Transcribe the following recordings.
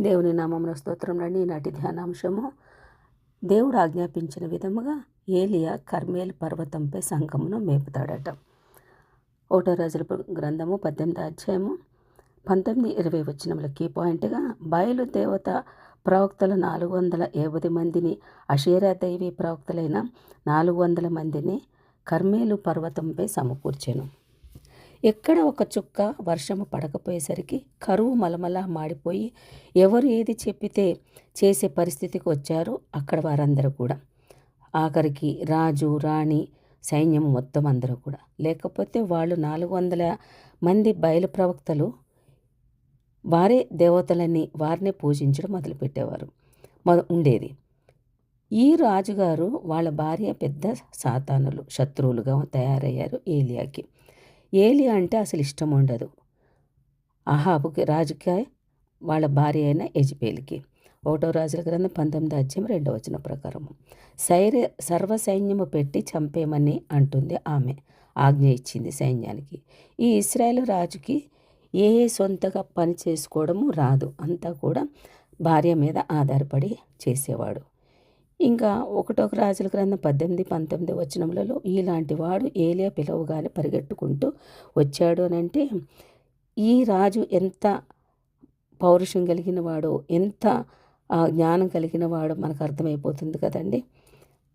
దేవుని నామమున స్తోత్రంలోని రండి ఈనాటి ధ్యానాంశము. దేవుడు ఆజ్ఞాపించిన విధముగా ఏలియా కర్మేల్ పర్వతంపై సంఘమును మేపుతాడట. ఓటో రోజుల గ్రంథము పద్దెనిమిది అధ్యాయము పంతొమ్మిది ఇరవై వచ్చినముల కీ పాయింట్గా బయలు దేవత ప్రవక్తలు నాలుగు వందల యాభై మందిని అషేరా దైవీ ప్రవక్తలైన నాలుగు వందల మందిని కర్మేలు పర్వతంపై సమకూర్చెను. ఎక్కడ ఒక చుక్క వర్షము పడకపోయేసరికి కరువు మలమల మాడిపోయి ఎవరు ఏది చెప్పితే చేసే పరిస్థితికి వచ్చారో అక్కడ వారందరూ కూడా. ఆఖరికి రాజు రాణి సైన్యం మొత్తం అందరూ కూడా. లేకపోతే వాళ్ళు నాలుగు వందల మంది బయలు ప్రవక్తలు వారే దేవతలని వారినే పూజించడం మొదలుపెట్టేవారు. మొద ఉండేది. ఈ రాజుగారు వాళ్ళ భార్య పెద్ద సాతానులు శత్రువులుగా తయారయ్యారు ఏలియాకి. ఏలియా అంటే అసలు ఇష్టం ఉండదు. అహాబుకి రాజుకి వాళ్ళ భార్య అయిన యజ్బేల్కి. ఒకటో రాజుల గ్రంథం పంతొమ్మిది అధ్యాయం రెండవ వచ్చిన ప్రకారం. సైర్య సర్వ సైన్యము పెట్టి చంపేమని అంటుంది ఆమె. ఆజ్ఞ ఇచ్చింది సైన్యానికి. ఈ ఇస్రాయేల్ రాజుకి ఏ సొంతగా పని చేసుకోవడము రాదు. అంతా కూడా భార్య మీద ఆధారపడి చేసేవాడు. ఇంకా ఒకటొక రాజుల గ్రంథం పద్దెనిమిది పంతొమ్మిది వచనములలో ఇలాంటి వాడు ఏలియా పిలవగానే పరిగెట్టుకుంటూ వచ్చాడు అని అంటే ఈ రాజు ఎంత పౌరుషం కలిగిన వాడో ఎంత జ్ఞానం కలిగిన వాడో మనకు అర్థమైపోతుంది కదండి.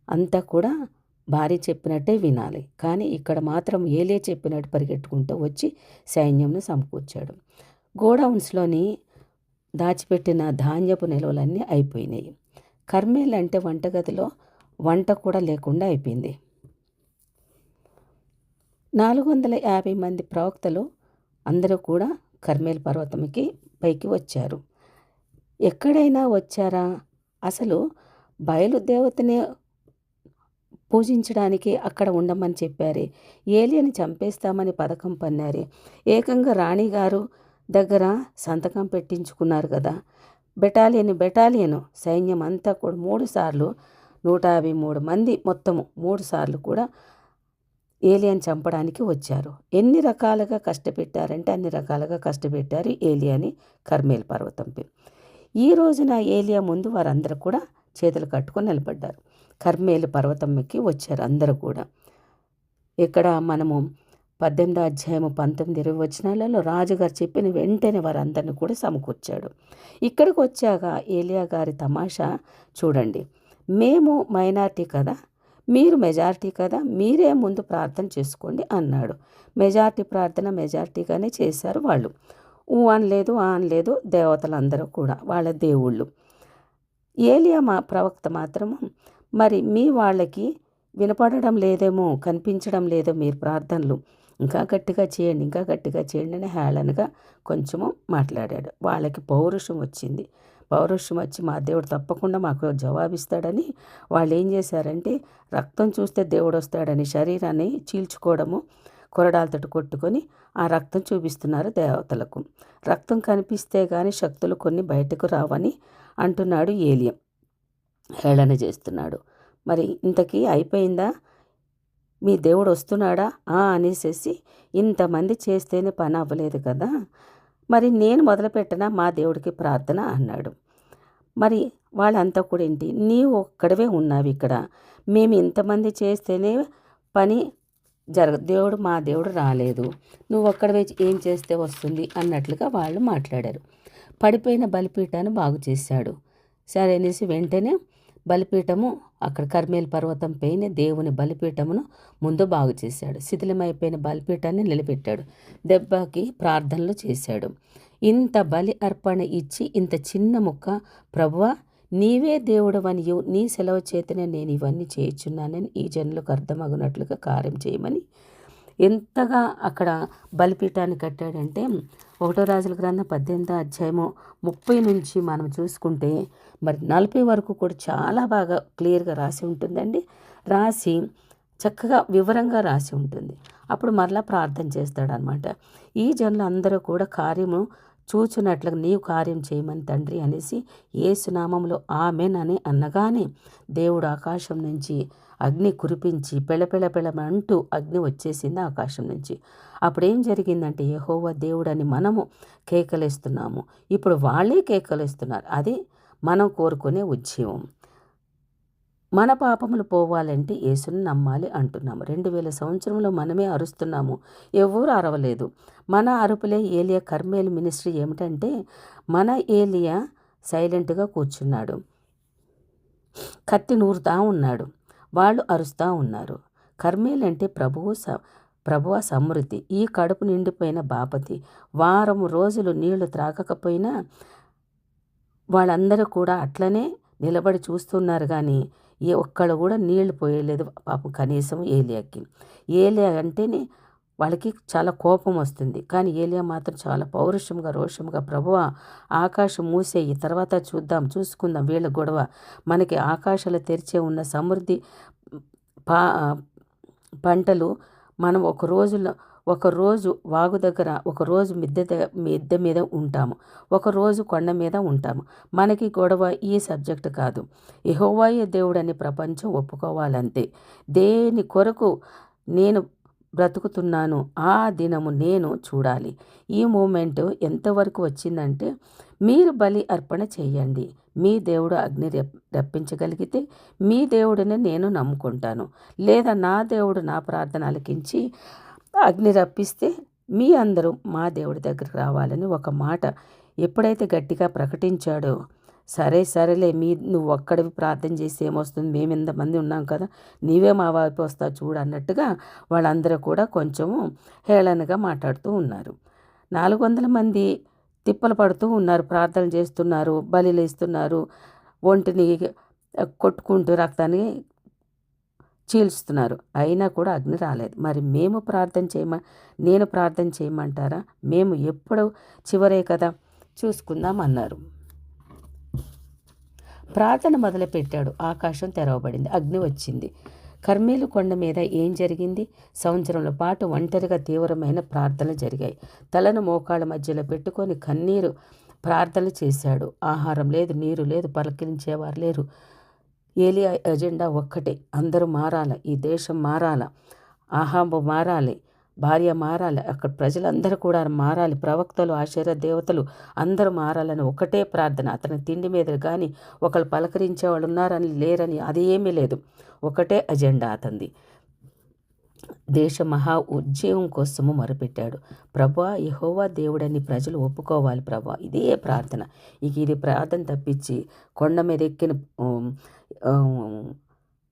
అంతా కూడా భార్య చెప్పినట్టే వినాలి. కానీ ఇక్కడ మాత్రం ఏలే చెప్పినట్టు పరిగెట్టుకుంటూ వచ్చి సైన్యంను సమకూర్చాడు. గోడౌన్స్లోని దాచిపెట్టిన ధాన్యపు నిల్వలన్నీ అయిపోయినాయి. కర్మేల్ అంటే వంటగదిలో వంట కూడా లేకుండా అయిపోయింది. నాలుగు వందల యాభై మంది ప్రవక్తలు అందరూ కూడా కర్మేల్ పర్వతంకి పైకి వచ్చారు. ఎక్కడైనా వచ్చారా? అసలు బయలుదేవతనే పూజించడానికి అక్కడ ఉండమని చెప్పారే. ఏలియని చంపేస్తామని పథకం పన్నారే. ఏకంగా రాణిగారు దగ్గర సంతకం పెట్టించుకున్నారు కదా. బెటాలియన్ బెటాలియన్ సైన్యం అంతా కూడా మూడు సార్లు నూట యాభై మూడు మంది మొత్తము మూడు సార్లు కూడా ఏలియన్ చంపడానికి వచ్చారు. ఎన్ని రకాలుగా కష్టపెట్టారంటే అన్ని రకాలుగా కష్టపెట్టారు ఏలియాని కర్మేల్ పర్వతంపై ఈ రోజున ఏలియా ముందు వారందరూ కూడా చేతులు కట్టుకొని నిలబడ్డారు. కర్మేలు పర్వతంకి వచ్చారు అందరూ కూడా. ఇక్కడ మనము పద్దెనిమిదో అధ్యాయము పంతొమ్మిది ఇరవై వచనాలలో రాజుగారు చెప్పిన వెంటనే వారందరిని కూడా సమకూర్చాడు. ఇక్కడికి వచ్చాక ఏలియా గారి తమాషా చూడండి. మేము మైనార్టీ కదా? మీరు మెజారిటీ కదా? మీరే ముందు ప్రార్థన చేసుకోండి అన్నాడు. మెజారిటీ ప్రార్థన మెజారిటీగానే చేశారు వాళ్ళు. ఊ అనలేదు ఆ అనలేదు దేవతలందరూ కూడా వాళ్ళ దేవుళ్ళు. ఏలియా మా ప్రవక్త మాత్రము మరి మీ వాళ్ళకి వినపడడం లేదేమో కనిపించడం లేదో మీరు ప్రార్థనలు. ఇంకా గట్టిగా చేయండి ఇంకా గట్టిగా చేయండి అని హేళనగా కొంచెము మాట్లాడాడు. వాళ్ళకి పౌరుషం వచ్చింది. పౌరుషం వచ్చి మా దేవుడు తప్పకుండా మాకు జవాబిస్తాడని వాళ్ళు ఏం చేశారంటే రక్తం చూస్తే దేవుడు వస్తాడని శరీరాన్ని చీల్చుకోవడము కొరడాలతో కొట్టుకొని ఆ రక్తం చూపిస్తున్నారు దేవతలకు. రక్తం కనిపిస్తే కానీ శక్తులు కొన్ని బయటకు రావని అంటున్నాడు ఏలియం. హేళన చేస్తున్నాడు. మరి ఇంతకీ అయిపోయిందా? మీ దేవుడు వస్తున్నాడా? అనేసేసి ఇంతమంది చేస్తేనే పని అవ్వలేదు కదా. మరి నేను మొదలుపెట్టిన మా దేవుడికి ప్రార్థన అన్నాడు. మరి వాళ్ళంతా కూడా ఏంటి? నీవు ఒక్కడవే ఉన్నావు ఇక్కడ. మేము ఇంతమంది చేస్తేనే పని జరగ దేవుడు మా దేవుడు రాలేదు. నువ్వు ఒక్కడవే ఏం చేస్తే వస్తుంది? అన్నట్లుగా వాళ్ళు మాట్లాడారు. పడిపోయిన బలిపీఠాన్ని బాగు చేశాడు. సరే అనేసి వెంటనే బలిపీఠము అక్కడ కర్మేల్ పర్వతం పైన దేవుని బలిపీఠమును ముందు బాగు చేశాడు. శిథిలమైపోయిన బలిపీఠాన్ని నిలబెట్టాడు. దెబ్బకి ప్రార్థనలు చేశాడు. ఇంత బలి అర్పణ ఇచ్చి ఇంత చిన్న ముక్క ప్రభువా నీవే దేవుడవనియు నీ సెలవు చేతనే నేను ఇవన్నీ చేయుచున్నానని ఈ జనులకు అర్థమగునట్లుగా కార్యం చేయమని. ఎంతగా అక్కడ బలిపీఠాన్ని కట్టాడంటే ఒకటో రాజుల గ్రంథం పద్దెనిమిదో అధ్యాయము ముప్పై నుంచి మనం చూసుకుంటే మరి నలభై వరకు కూడా చాలా బాగా క్లియర్గా రాసి ఉంటుందండి. రాసి చక్కగా వివరంగా రాసి ఉంటుంది. అప్పుడు మరలా ప్రార్థన చేస్తాడనమాట ఈ జనులు అందరూ కూడా కార్యము చూచున్నట్లుగా నీవు కార్యం చేయమని తండ్రి అనేసి ఏసునామంలో ఆమెన్ అని అనగానే దేవుడు ఆకాశం నుంచి అగ్ని కురిపించి పెళపెళపెళమంటూ అగ్ని వచ్చేసింది ఆకాశం నుంచి. అప్పుడు ఏం జరిగిందంటే యహోవా దేవుడని మనము కేకలేస్తున్నాము. ఇప్పుడు వాళ్ళే కేకలేస్తున్నారు. అది మనం కోరుకునే ఉద్యమం మన పాపములు పోవాలంటే యేసుని నమ్మాలి అంటున్నాము. రెండు వేల సంవత్సరంలో మనమే అరుస్తున్నాము. ఎవరు అరవలేదు. మన అరుపులే ఏలియా కర్మేల్ మినిస్ట్రీ ఏమిటంటే మన ఏలియా సైలెంట్గా కూర్చున్నాడు. కత్తి నూరుతా ఉన్నాడు. వాళ్ళు అరుస్తూ ఉన్నారు. కర్మేలంటే ప్రభువు స ప్రభువ సమృద్ధి. ఈ కడుపు నిండిపోయిన బాపతి వారం రోజులు నీళ్ళు త్రాగకపోయినా వాళ్ళందరూ కూడా అట్లనే నిలబడి చూస్తున్నారు కానీ ఏ ఒక్కళ్ళు కూడా నీళ్ళు పోయలేదు. పాపం కనీసం ఏలియాకి ఏలియా అంటేనే వాళ్ళకి చాలా కోపం వస్తుంది. కానీ ఏలియా మాత్రం చాలా పౌరుషంగా రోషంగా ప్రభువ ఆకాశం మూసేయి. తర్వాత చూద్దాం చూసుకుందాం వీళ్ళ గొడవ. మనకి ఆకాశాలు తెరిచే ఉన్న సమృద్ధి పా పంటలు మనం ఒక రోజులో ఒక రోజు వాగు దగ్గర ఒకరోజు మిద్దె మిద్దె మీద ఉంటాము. ఒక రోజు కొండ మీద ఉంటాము. మనకి గొడవ ఈ సబ్జెక్ట్ కాదు. ఇహోవాయ దేవుడని ప్రపంచం ఒప్పుకోవాలంతే. దేని కొరకు నేను బ్రతుకుతున్నాను. ఆ దినము నేను చూడాలి. ఈ మూమెంట్ ఎంతవరకు వచ్చిందంటే మీరు బలి అర్పణ చేయండి. మీ దేవుడు అగ్ని రెప్ రప్పించగలిగితే మీ దేవుడిని నేను నమ్ముకుంటాను. లేదా నా దేవుడు నా ప్రార్థన అలకించి అగ్ని రప్పిస్తే మీ అందరూ మా దేవుడి దగ్గరికి రావాలని ఒక మాట ఎప్పుడైతే గట్టిగా ప్రకటించాడో సరే సరేలే మీ నువ్వు ఒక్కడివి ప్రార్థన చేసి ఏమొస్తుంది? మేము ఇంతమంది ఉన్నాం కదా నీవే మా వైపు వస్తావు చూడు అన్నట్టుగా వాళ్ళందరూ కూడా కొంచెము హేళనగా మాట్లాడుతూ ఉన్నారు. నాలుగు వందల మంది తిప్పలు పడుతూ ఉన్నారు ప్రార్థనలు చేస్తున్నారు బలిలు ఇస్తున్నారు ఒంటిని కొట్టుకుంటూ రక్తాన్ని చీల్చుతున్నారు. అయినా కూడా అగ్ని రాలేదు. మరి మేము ప్రార్థన చేయమ నేను ప్రార్థన చేయమంటారా? మేము ఎప్పుడు చివరే కదా చూసుకుందాం అన్నారు. ప్రార్థన మొదలుపెట్టాడు. ఆకాశం తెరవబడింది. అగ్ని వచ్చింది. కర్మేలు కొండ మీద ఏం జరిగింది? సంవత్సరంల పాటు ఒంటరిగా తీవ్రమైన ప్రార్థనలు జరిగాయి. తలను మోకాళ్ళ మధ్యలో పెట్టుకొని కన్నీరు ప్రార్థనలు చేశాడు. ఆహారం లేదు నీరు లేదు పలకరించేవారు లేరు. ఏలియా ఎజెండా ఒక్కటే. అందరూ మారాల? ఈ దేశం మారాల? ఆహాబు మారాలి. భార్య మారాలి. అక్కడ ప్రజలందరూ కూడా మారాలి. ప్రవక్తలు ఆశ్చర్య దేవతలు అందరూ మారాలని ఒకటే ప్రార్థన. అతని తిండి మీద కానీ ఒకళ్ళు పలకరించే వాళ్ళు ఉన్నారని లేరని అది ఏమీ లేదు. ఒకటే అజెండా అతంది దేశ మహా ఉద్యమం కోసము మొరపెట్టాడు. ప్రభా యహోవా దేవుడని ప్రజలు ఒప్పుకోవాలి ప్రభా. ఇదే ప్రార్థన. ఇక ఇది ప్రార్థన తప్పించి కొండ మీద ఎక్కిన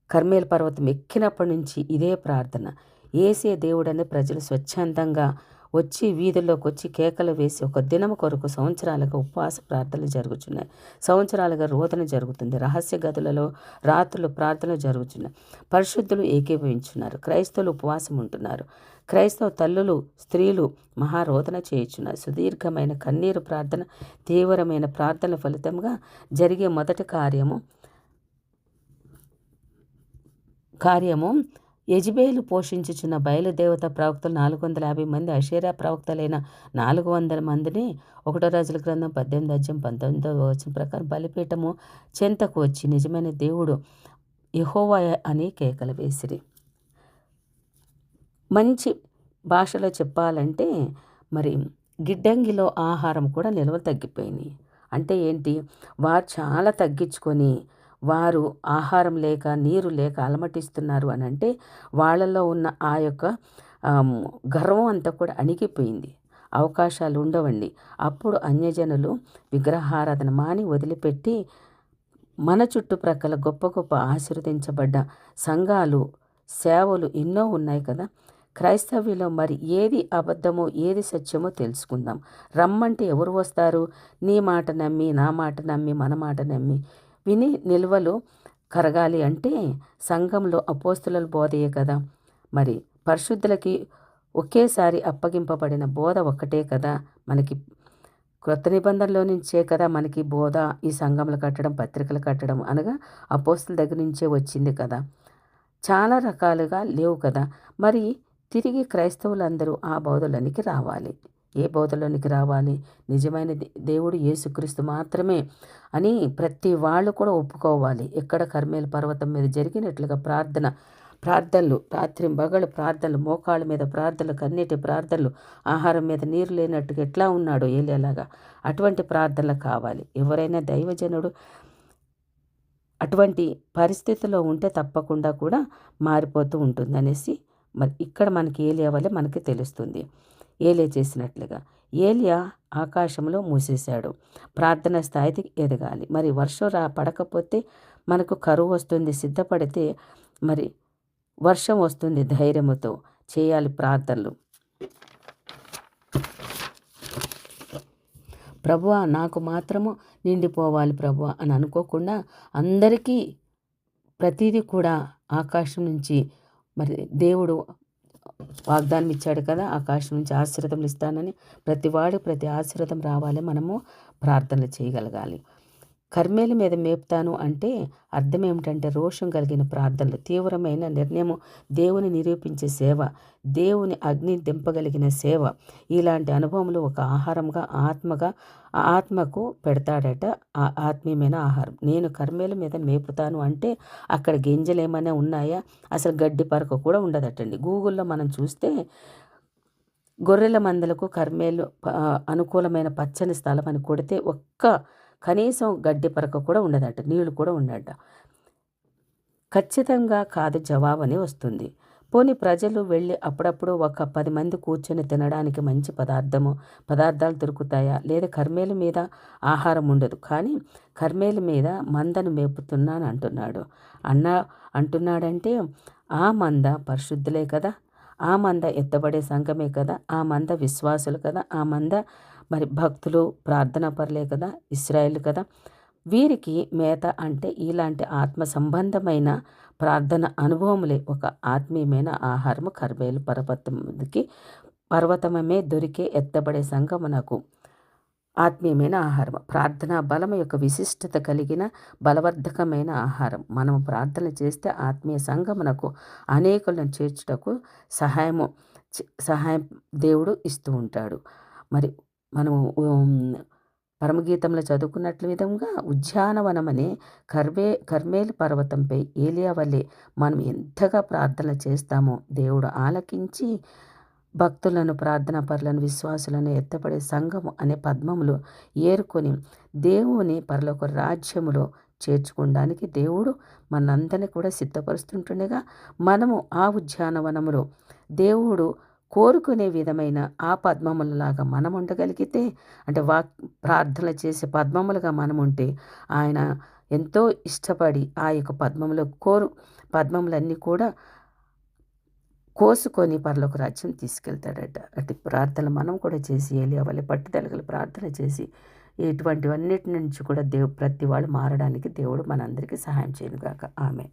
కర్మేల పర్వతం ఎక్కినప్పటి నుంచి ఇదే ప్రార్థన. ఏసే దేవుడని ప్రజలు స్వచ్ఛందంగా వచ్చి వీధుల్లోకి వచ్చి కేకలు వేసి ఒక దినం కొరకు సంవత్సరాలుగా ఉపవాస ప్రార్థనలు జరుగుతున్నాయి సంవత్సరాలుగా రోదన జరుగుతుంది. రహస్య గదులలో రాత్రులు ప్రార్థనలు జరుగుతున్నాయి పరిశుద్ధులు ఏకీభవించున్నారు. క్రైస్తవులు ఉపవాసం ఉంటున్నారు. క్రైస్తవ తల్లులు స్త్రీలు మహారోదన చేయుచున్నారు. సుదీర్ఘమైన కన్నీరు ప్రార్థన తీవ్రమైన ప్రార్థన ఫలితంగా జరిగే మొదటి కార్యము కార్యము యజ్బేలు పోషించుచున్న బయలుదేవత ప్రవక్తలు నాలుగు వందల యాభై మంది అషేరా ప్రవక్తలైన నాలుగు వందల మందిని ఒకటో రాజుల గ్రంథం పద్దెనిమిది అధ్యాయం పంతొమ్మిదవ వచ్చిన ప్రకారం బలిపీఠము చెంతకు వచ్చి నిజమైన దేవుడు యెహోవా అని కేకలు వేసిరి. మంచి భాషలో చెప్పాలంటే మరి గిడ్డంగిలో ఆహారం కూడా నిల్వ తగ్గిపోయినాయి. అంటే ఏంటి? వారు చాలా తగ్గించుకొని వారు ఆహారం లేక నీరు లేక అలమటిస్తున్నారు అని అంటే వాళ్ళలో ఉన్న ఆ యొక్క గర్వం అంతా కూడా అణిగిపోయింది. అవకాశాలు ఉండవండి. అప్పుడు అన్యజనులు విగ్రహారాధన మాని వదిలిపెట్టి మన చుట్టుప్రక్కల గొప్ప గొప్ప ఆశీర్వదించబడ్డ సంఘాలు సేవలు ఎన్నో ఉన్నాయి కదా. క్రైస్తవ్యంలో మరి ఏది అబద్ధమో ఏది సత్యమో తెలుసుకుందాం. రమ్మంటే ఎవరు వస్తారు? నీ మాట నమ్మి నా మాట నమ్మి మన మాట నమ్మి విని నిల్వలు కరగాలి అంటే సంఘంలో అపోస్తుల బోధయే కదా. మరి పరిశుద్ధులకి ఒకేసారి అప్పగింపబడిన బోధ ఒక్కటే కదా? మనకి క్రొత్త నిబంధనలో నుంచే కదా మనకి బోధ ఈ సంఘములు కట్టడం పత్రికలు కట్టడం అనగా అపోస్తుల దగ్గర నుంచే వచ్చింది కదా. చాలా రకాలుగా లేవు కదా. మరి తిరిగి క్రైస్తవులందరూ ఆ బోధలోనికి రావాలి. ఏ బోధలోనికి రావాలి? నిజమైన దే- దేవుడు యేసుక్రీస్తు మాత్రమే అని ప్రతి వాళ్ళు కూడా ఒప్పుకోవాలి. ఎక్కడ కర్మేల పర్వతం మీద జరిగినట్లుగా ప్రార్థన ప్రార్థనలు రాత్రి బగలు ప్రార్థనలు మోకాళ్ళ మీద ప్రార్థనలు కన్నీటి ప్రార్థనలు ఆహారం మీద నీరు లేనట్టుగా ఎట్లా ఉన్నాడో ఏలేలాగా అటువంటి ప్రార్థనలు కావాలి. ఎవరైనా దైవజనుడు అటువంటి పరిస్థితిలో ఉంటే తప్పకుండా కూడా మారిపోతూ ఉంటుంది అనేసి మరి ఇక్కడ మనకి ఏలియా వల్లే మనకి తెలుస్తుంది. ఏలియా చేసినట్లుగా. ఏలియా ఆకాశంలో మూసేశాడు. ప్రార్థన స్థాయికి ఎదగాలి. మరి వర్షం రా పడకపోతే మనకు కరువు వస్తుంది సిద్ధపడితే మరి వర్షం వస్తుంది ధైర్యముతో. చేయాలి ప్రార్థనలు. ప్రభువా నాకు మాత్రము నిండిపోవాలి ప్రభువా అని అనుకోకుండా అందరికీ ప్రతిదీ కూడా ఆకాశం నుంచి మరి దేవుడు వాగ్దానం ఇచ్చాడు కదా ఆకాశం నుంచి ఆశీర్వాదం ఇస్తానని. ప్రతి వాడు ప్రతి ఆశీర్వదం రావాలి. మనము ప్రార్థనలు చేయగలగాలి. కర్మేల మీద మేపుతాను అంటే అర్థం ఏమిటంటే రోషం కలిగిన ప్రార్థనలు తీవ్రమైన నిర్ణయము దేవుని నిరూపించే సేవ దేవుని అగ్ని దింపగలిగిన సేవ. ఇలాంటి అనుభవములు ఒక ఆహారంగా ఆత్మగా ఆత్మకు పెడతాడట ఆ ఆత్మీయమైన ఆహారం. నేను కర్మేల మీద మేపుతాను అంటే అక్కడ గింజలు ఏమైనా ఉన్నాయా? అసలు గడ్డి పరక కూడా ఉండదటండి. గూగుల్లో మనం చూస్తే గొర్రెల మందలకు కర్మేలు అనుకూలమైన పచ్చని స్థలం అని కొడితే ఒక్క కనీసం గడ్డి పరక కూడా ఉండదట నీళ్ళు కూడా ఉండట. ఖచ్చితంగా కాదు జవాబని వస్తుంది. పోనీ ప్రజలు వెళ్ళి అప్పుడప్పుడు ఒక పది మంది కూర్చొని తినడానికి మంచి పదార్థము పదార్థాలు దొరుకుతాయా? లేదా కర్మేల మీద ఆహారం ఉండదు. కానీ కర్మేల మీద మందను మేపుతున్నాను అంటున్నాడు. అన్న అంటున్నాడంటే ఆ మంద పరిశుద్ధులే కదా? ఆ మంద ఎత్తబడే సంఘమే కదా? ఆ మంద విశ్వాసులు కదా? ఆ మంద మరి భక్తులు ప్రార్థనా పరులే కదా ఇస్రాయేల్ కదా. వీరికి మేత అంటే ఇలాంటి ఆత్మ సంబంధమైన ప్రార్థన అనుభవములే ఒక ఆత్మీయమైన ఆహారము కర్బేలు పర్వతంకి పర్వతమే దొరికే ఎత్తబడే సంగమునకు ఆత్మీయమైన ఆహారం ప్రార్థనా బలం యొక్క విశిష్టత కలిగిన బలవర్ధకమైన ఆహారం మనం ప్రార్థన చేస్తే ఆత్మీయ సంగమునకు అనేకులను చేర్చుటకు సహాయము సహాయం దేవుడు ఇస్తూ ఉంటాడు. మరి మనము పరమగీతంలో చదువుకున్నట్ల విధంగా ఉద్యానవనం అనే కర్వే కర్మేలు పర్వతంపై ఏలియా వల్లే మనం ఎంతగా ప్రార్థన చేస్తామో దేవుడు ఆలకించి భక్తులను ప్రార్థనా పరులను విశ్వాసులను ఎత్తపడే సంఘము అనే పద్మములు ఏరుకొని దేవుని పరలోక రాజ్యములో చేర్చుకోవడానికి దేవుడు మనందరినీ కూడా సిద్ధపరుస్తుంటుండగా మనము ఆ ఉద్యానవనములో దేవుడు కోరుకునే విధమైన ఆ పద్మములలాగా మనం ఉండగలిగితే అంటే వాక్ ప్రార్థన చేసే పద్మములుగా మనం ఉంటే ఆయన ఎంతో ఇష్టపడి ఆ యొక్క పద్మములో కోరు పద్మములన్నీ కూడా కోసుకొని పర్లోక రాజ్యం తీసుకెళ్తాడట. అటు ప్రార్థన మనం కూడా చేసి ఏలియా వల్ల పట్టుదలగలు ప్రార్థన చేసి ఇటువంటివన్నిటి నుంచి కూడా దేవు ప్రతి వాళ్ళు మారడానికి దేవుడు మనందరికీ సహాయం చేయను కాక ఆమె